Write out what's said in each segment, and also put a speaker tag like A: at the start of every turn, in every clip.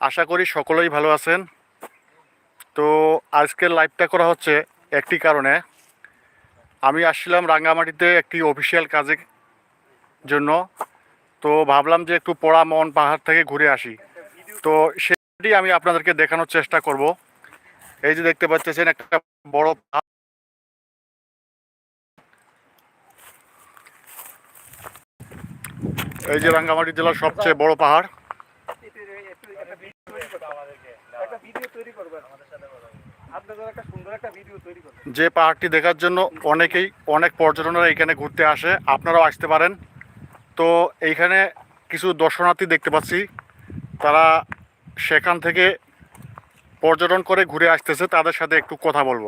A: আশা করি সকলেই ভালো আছেন। তো আজকের লাইভটা করা হচ্ছে একটি কারণে। আমি আসছিলাম রাঙ্গামাটিতে একটি অফিসিয়াল কাজের জন্য। তো ভাবলাম যে একটু পড়া মন পাহাড় থেকে ঘুরে আসি। তো সেটি আমি আপনাদেরকে দেখানোর চেষ্টা করব। এই যে দেখতে পাচ্ছেন একটা বড় এই যে রাঙ্গামাটি জেলার সবচেয়ে বড় পাহাড়
B: একটা ভিডিও তৈরি করবেন আপনাদের একটা সুন্দর একটা ভিডিও তৈরি করবেন
A: যে পাহাড়টি দেখার জন্য অনেকেই অনেক পর্যটনেরা এখানে ঘুরতে আসে আপনারাও আসতে পারেন। তো এইখানে কিছু দর্শনার্থী দেখতে পাচ্ছি। তারা সেখান থেকে পর্যটন করে ঘুরে আসতেছে তাদের সাথে একটু কথা বলব।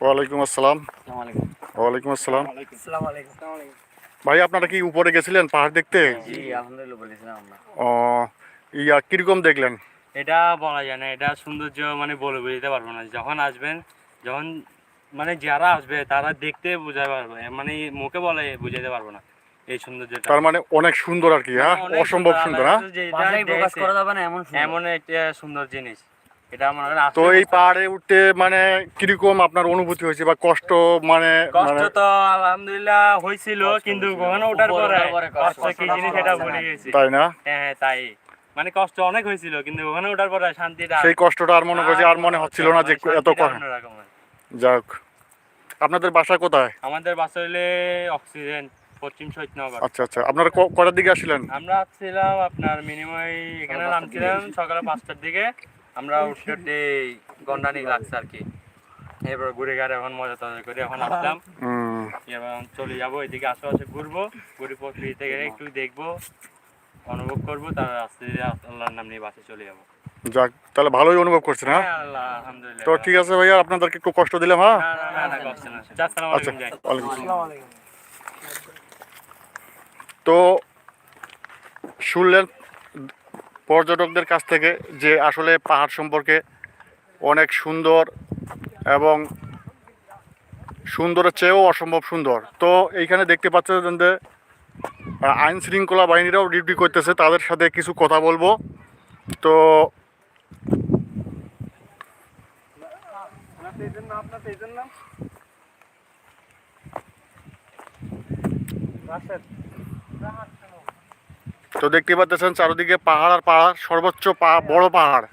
A: ওয়ালাইকুম আসসালাম। ওয়ালাইকুম আসসালাম।
B: আসসালামু আলাইকুম। আসসালামু আলাইকুম।
A: ভাই আপনারা কি উপরে গেছিলেন পাহাড় দেখতে?
C: জি আলহামদুলিল্লাহ বলেছিলাম আমরা।
A: ও ইয়া কীরকম দেখলেন?
C: এটা বলা যায় না এটা সৌন্দর্য মানে বলে বুঝতে পারব না। যখন আসবেন যখন মানে যারা আসবে তারা দেখতে বোঝাতে পারবে মানে মুখে বলে বুঝাতে পারব না এই সৌন্দর্যটা।
A: তার মানে অনেক সুন্দর আর কি হ্যাঁ? অসম্ভব সুন্দর হ্যাঁ?
B: প্রকাশ করা যাবে না এমন
C: এমন একটা সুন্দর জিনিস। এটা আমার
A: তো এই পাহাড়ে উঠতে মানে কীরকম আপনার অনুভূতি হয়েছে বা কষ্ট মানে
C: কষ্ট
A: মানে
C: তো আলহামদুলিল্লাহ হয়েছিল কিন্তু ওখানে ওঠার পরে কষ্ট। কি জিনিস এটা ভুলে গেছি।
A: তাই না?
C: হ্যাঁ হ্যাঁ তাই। মানে কষ্ট অনেক হয়েছিল কিন্তু ওখানে ওঠার পরে শান্তিটা
A: সেই কষ্টটা আর মনে করছি আর মনে হচ্ছিল না যে এত
C: অন্যরকমের।
A: যাক। আপনাদের বাসা কোথায়?
C: আমাদের বাসা হইলে অক্সিজেন পশ্চিম শহীদনগর
A: আচ্ছা আচ্ছা। আপনারা কটার দিকে আসছিলেন?
C: আমরা ছিলাম আপনার মিনিমাম এখানে নামছিলাম সকালে পাঁচটার দিকে। আমরা উঠতে উঠতে গন্ডানি লাগছে আর কি। এবার ঘুরে গাড়ি এখন মজা টজা করে এখন আসলাম। এবার চলে যাব এদিকে আশেপাশে ঘুরবো ঘুরে প্রকৃতি থেকে একটু দেখব। অনুভব করব তার আস্তে ধীরে আল্লাহর নাম নিয়ে বাসে চলে যাব।
A: যাক তাহলে ভালোই অনুভব করছেন হ্যাঁ?
C: হ্যাঁ, আলহামদুলিল্লাহ।
A: তো ঠিক আছে ভাইয়া আপনাদেরকে একটু কষ্ট দিলাম হ্যাঁ? আচ্ছা
C: আলাইকুম।
A: তো শুনলেন পর্যটকদের কাছ থেকে যে আসলে পাহাড় সম্পর্কে অনেক সুন্দর এবং সুন্দরের চেয়েও অসম্ভব সুন্দর। তো এইখানে দেখতে পাচ্ছেন যে আইন শৃঙ্খলা বাহিনীরাও ডিউটি করতেছে, তাদের সাথে কিছু কথা বলব। তো তো দেখতে পাচ্ছেন চারিদিকে পাহাড় আর পাহাড়, সর্বোচ্চ বড় পাহাড়,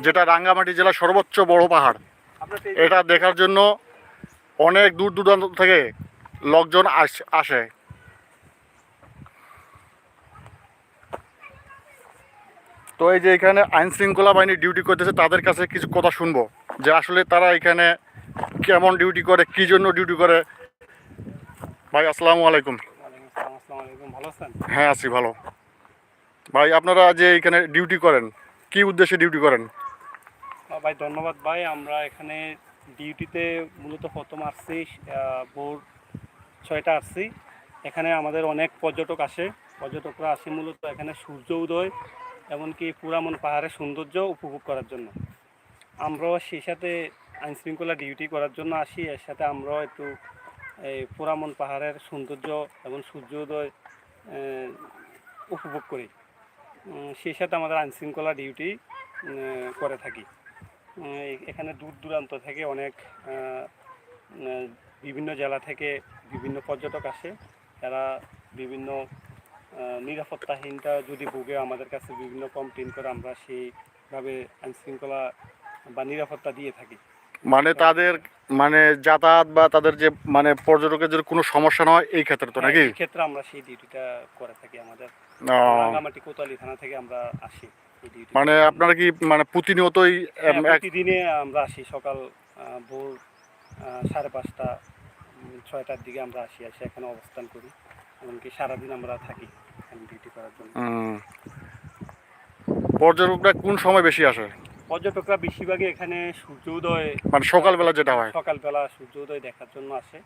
A: যেটা রাঙ্গামাটি জেলার সর্বোচ্চ বড় পাহাড়। এটা দেখার জন্য অনেক দূর দূরান্ত থেকে লোকজন আস- তো এই যে এখানে আইন শৃঙ্খলা বাহিনী ডিউটি করতেছে, তাদের কাছে কিছু কথা শুনব। যে আসলে তারা এখানে কেমন ডিউটি করে, কি জন্য ডিউটি করে? ভাই, আসসালামু আলাইকুম। হ্যাঁ আছি, ভালো। ভাই, আপনারা যে এখানে ডিউটি করেন, কি উদ্দেশ্যে ডিউটি করেন?
B: ভাই, ধন্যবাদ, ভাই। আমরা এখানে ডিউটিতে মূলত প্রথম আসছি ভোর ছয়টা আসছি। এখানে আমাদের অনেক পর্যটক আসে। পর্যটকরা আসে মূলত এখানে সূর্য উদয় এমনকি পুরামন পাহাড়ের সৌন্দর্য উপভোগ করার জন্য। আমরাও সেই সাথে আইনশৃঙ্খলা ডিউটি করার জন্য আসি, এর সাথে আমরাও একটু এই পুরামন পাহাড়ের সৌন্দর্য এবং সূর্যোদয় উপভোগ করি। সেই সাথে আমাদের আইনশৃঙ্খলা ডিউটি করে থাকি। এখানে দূর দূরান্ত থেকে অনেক বিভিন্ন জেলা থেকে বিভিন্ন পর্যটক আসে। এরা বিভিন্ন আহ, নিরাপত্তাহীনতা যদি ভোগে আমাদের কাছে বিভিন্ন কমপ্লেন করে আমরা সেইভাবে আইন শৃঙ্খলা বা নিরাপত্তা দিয়ে থাকি।
A: মানে তাদের মানে যাতায়াত বা তাদের যে মানে পর্যটকের যদি কোনো সমস্যা না হয় এই ক্ষেত্রে তো নাকি?
B: হ্যাঁ, এই ক্ষেত্রে আমরা সেই ডিউটিটা করে থাকি আমাদের।
A: ও,
B: রাঙ্গামাটি কোতালি থানা থেকে আমরা আসি
A: মানে আপনারা কি মানে প্রতিনিয়তই
B: হ্যাঁ, প্রতিদিনে আমরা আসি সকাল ভোর সাড়ে পাঁচটা ছয়টার দিকে আমরা আসি আসি এখানে অবস্থান করি। এমনকি সারাদিন আমরা থাকি ডিউটি করার জন্য।
A: পর্যটকরা কোন সময় বেশি আসে?
B: পর্যটকরা বেশিরভাগই এখানে সূর্য উদয়
A: মানে সকালবেলা যেটা হয়।
B: সকালবেলা সূর্য উদয় দেখার জন্য আসে।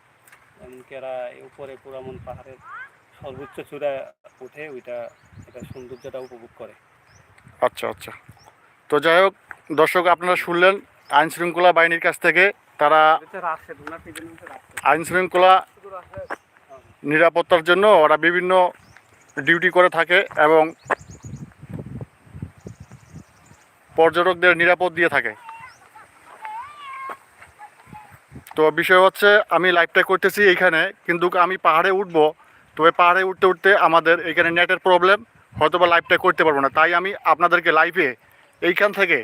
B: এমনকি এরা উপরে পুরামন পাহাড়ের সর্বোচ্চ চূড়ায় উঠে ওইটা এটা সৌন্দর্যটা উপভোগ করে।
A: আচ্ছা আচ্ছা। তো যাই হোক দর্শক আপনারা শুনলেন আইন শৃঙ্খলা বাহিনীর কাছ থেকে তারা আইন শৃঙ্খলা নিরাপত্তার জন্য ওরা বিভিন্ন ডিউটি করে থাকে এবং পর্যটকদের নিরাপদ দিয়ে থাকে। তো বিষয় হচ্ছে, আমি লাইভটা করতেছি এইখানে, কিন্তু আমি পাহাড়ে উঠব, তবে পাহাড়ে উঠতে উঠতে আমাদের এখানে নেটের প্রবলেম হয়তো বা লাইভটা করতে পারব না। তাই আমি আপনাদেরকে লাইভে এইখান থেকে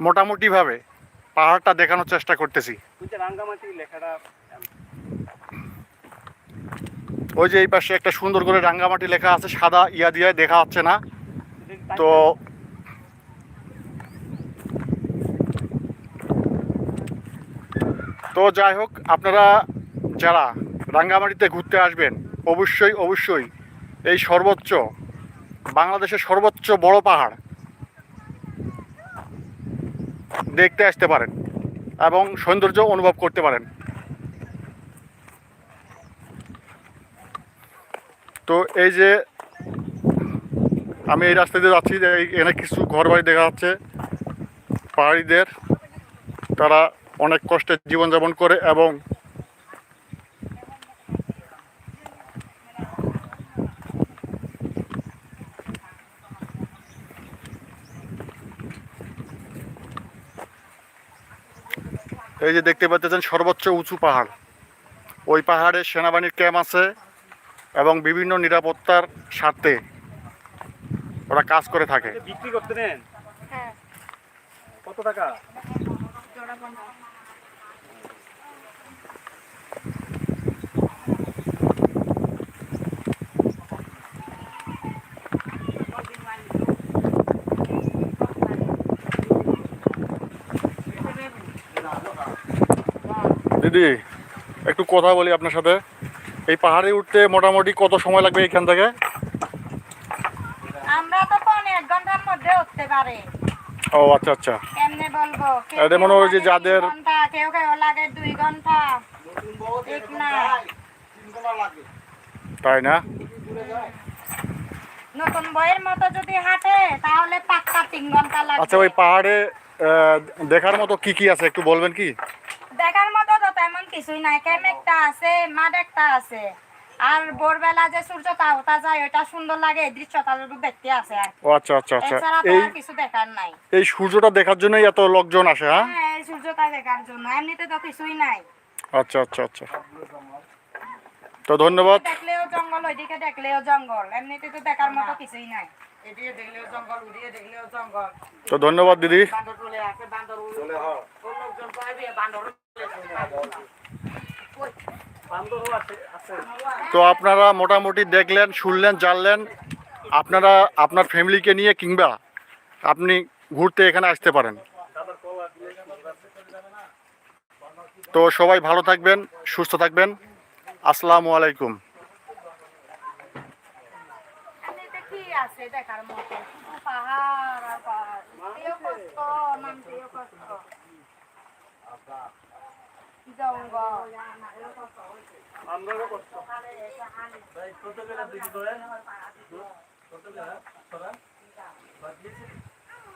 A: মোটামুটিভাবে পাহাড়টা দেখানোর চেষ্টা করতেছি।
B: লেখাটা
A: ওই যে এই পাশে একটা সুন্দর করে রাঙ্গামাটি লেখা আছে, সাদা, ইয়া দিয়ে দেখা যাচ্ছে না। তো তো যাই হোক, আপনারা যারা রাঙ্গামাটিতে ঘুরতে আসবেন, অবশ্যই অবশ্যই এই সর্বোচ্চ, বাংলাদেশের সর্বোচ্চ বড় পাহাড় দেখতে আসতে পারেন এবং সৌন্দর্য অনুভব করতে পারেন। তো এই যে আমি এই রাস্তা দিয়ে যাচ্ছি যে এখানে কিছু ঘর বাড়ি দেখা যাচ্ছে। পাহাড়িদের, তারা অনেক কষ্টে জীবনযাপন করে এবং এই যে দেখতে পাচ্ছেন সর্বোচ্চ উঁচু পাহাড়। ওই পাহাড়ে সেনাবাহিনীর ক্যাম্প আছে। এবং বিভিন্ন নিরাপত্তার স্বার্থে ওরা কাজ করে থাকে।
B: বিক্রি করতে নেন?
D: হ্যাঁ।
B: কত টাকা?
A: দিদি একটু কথা বলি আপনার সাথে। এই পাহাড়ে উঠতে মোটামুটি কত সময় লাগবে এখান থেকে?
D: আমরা তো এক ঘণ্টার মধ্যে উঠতে পারে।
A: ও আচ্ছা আচ্ছা।
D: এমনি বলব?
A: এটা মনে হয় যে যাদের-
D: কেউ কেউ লাগে দুই ঘণ্টা। ঠিক না।
A: তাই না?
D: নতুন বইয়ের মতো যদি হাঁটে তাহলে পাক্কা তিন ঘণ্টা লাগবে।
A: আচ্ছা ওই পাহাড়ে দেখার মতো কি কি আছে একটু বলবেন কি
D: দেখার মতো তো তেমন কিছুই নাই। একটা আছে মাঠ একটা আছে। আর ভোরবেলা যে সূর্যটা ওঠা যায় ওটা সুন্দর লাগে এই দৃশ্যটা দেখতে আছে আর
A: আচ্ছা আচ্ছা আচ্ছা। এই
D: কিছু দেখার নাই।
A: এই সূর্যটা দেখার জন্যই এত লোকজন আসে হ্যাঁ?
D: হ্যাঁ এই সূর্যটা দেখার জন্য। এমনিতে তো কিছুই নাই।
A: আচ্ছা আচ্ছা আচ্ছা। তো ধন্যবাদ।
D: দেখলেও জঙ্গল ওইদিকে দেখলেও জঙ্গল। এমনিতে তো দেখার মতো কিছুই নাই।
E: এদিকে দেখলেও জঙ্গল ওদিকে দেখলেও জঙ্গল।
A: তো ধন্যবাদ দিদি।
E: বান্দর চলে আসে বান্দর লোকজন পাইবে বান্দর?
A: তো আপনারা মোটামুটি দেখলেন, শুনলেন, জানলেন, আপনারা আপনার ফ্যামিলিকে নিয়ে কিংবা আপনি ঘুরতে এখানে আসতে পারেন। তো সবাই ভালো থাকবেন, সুস্থ থাকবেন। আসসালামু আলাইকুম।
D: দেখার মতো। পাহাড় উঠতেও কষ্ট নামতেও কষ্ট জঙ্গল
B: আমরাও কষ্ট
D: হানি